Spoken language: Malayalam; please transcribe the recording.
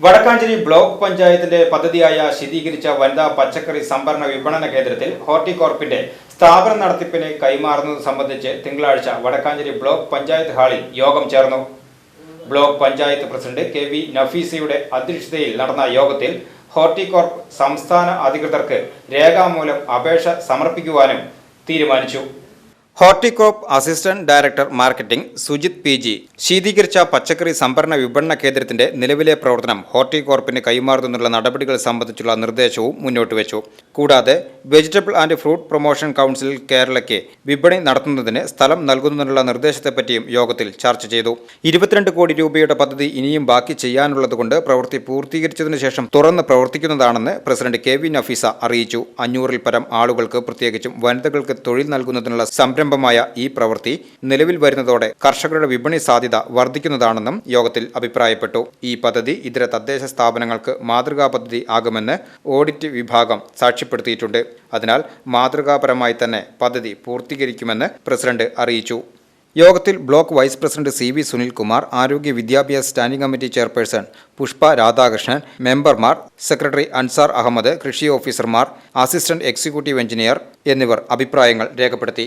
Vadakkanchery block പഞ്ചായത്തിന്റെ പദ്ധതിയായ ശീതീകരിച്ച വനിതാ പച്ചക്കറി സംഭരണ വിപണന കേന്ദ്രത്തിൽ ഹോർട്ടികോർപ്പിന്റെ സ്ഥാപന നടത്തിപ്പിന് കൈമാറുന്നത് സംബന്ധിച്ച് തിങ്കളാഴ്ച വടക്കാഞ്ചേരി ബ്ലോക്ക് പഞ്ചായത്ത് ഹാളിൽ യോഗം ചേർന്നു. Block panchayat president K V നഫീസയുടെ അധ്യക്ഷതയിൽ നടന്ന യോഗത്തിൽ ഹോർട്ടികോർപ്പ് സംസ്ഥാന അധികൃതർക്ക് രേഖാമൂലം അപേക്ഷ സമർപ്പിക്കുവാനും തീരുമാനിച്ചു. Horticorp assistant director marketing Sujith P G. ശീതീകരിച്ച പച്ചക്കറി സംഭരണ വിപണന കേന്ദ്രത്തിന്റെ നിലവിലെ പ്രവർത്തനം ഹോർട്ടികോർപ്പിന് കൈമാറുന്നതിനുള്ള നടപടികൾ സംബന്ധിച്ചുള്ള നിർദ്ദേശവും മുന്നോട്ട് വെച്ചു. കൂടാതെ vegetable and fruit promotion council കേരളയ്ക്ക് വിപണി നടത്തുന്നതിന് സ്ഥലം നൽകുന്നതിനുള്ള നിർദ്ദേശത്തെപ്പറ്റിയും യോഗത്തിൽ ചർച്ച ചെയ്തു. ഇരുപത്തിരണ്ട് കോടി രൂപയുടെ പദ്ധതി ഇനിയും ബാക്കി ചെയ്യാനുള്ളതുകൊണ്ട് പ്രവൃത്തി പൂർത്തീകരിച്ചതിനു ശേഷം തുറന്ന് പ്രവർത്തിക്കുന്നതാണെന്ന് പ്രസിഡന്റ് കെ വി നഫീസ അറിയിച്ചു. അഞ്ഞൂറിൽ പരം ആളുകൾക്ക് പ്രത്യേകിച്ചും വനിതകൾക്ക് തൊഴിൽ നൽകുന്നതിനുള്ള സംരംഭമായ ഈ പ്രവൃത്തി നിലവിൽ വരുന്നതോടെ കർഷകരുടെ വിപണി സാധ്യത വർദ്ധിക്കുന്നതാണെന്നും യോഗത്തിൽ അഭിപ്രായപ്പെട്ടു. ഈ പദ്ധതി ഇതര തദ്ദേശ സ്ഥാപനങ്ങൾക്ക് മാതൃകാ പദ്ധതി ആകുമെന്ന് ഓഡിറ്റ് വിഭാഗം സാക്ഷ്യപ്പെടുത്തിയിട്ടുണ്ട്. അതിനാൽ മാതൃകാപരമായി തന്നെ പദ്ധതി പൂർത്തീകരിക്കുമെന്ന് പ്രസിഡന്റ് അറിയിച്ചു. യോഗത്തിൽ block vice president C V Sunilkumar ആരോഗ്യ വിദ്യാഭ്യാസ standing committee chairperson Pushpa Radhakrishnan മെമ്പർമാർ സെക്രട്ടറി അൻസാർ അഹമ്മദ് കൃഷി ഓഫീസർമാർ അസിസ്റ്റന്റ് എക്സിക്യൂട്ടീവ് എഞ്ചിനീയർ എന്നിവർ അഭിപ്രായങ്ങൾ രേഖപ്പെടുത്തി.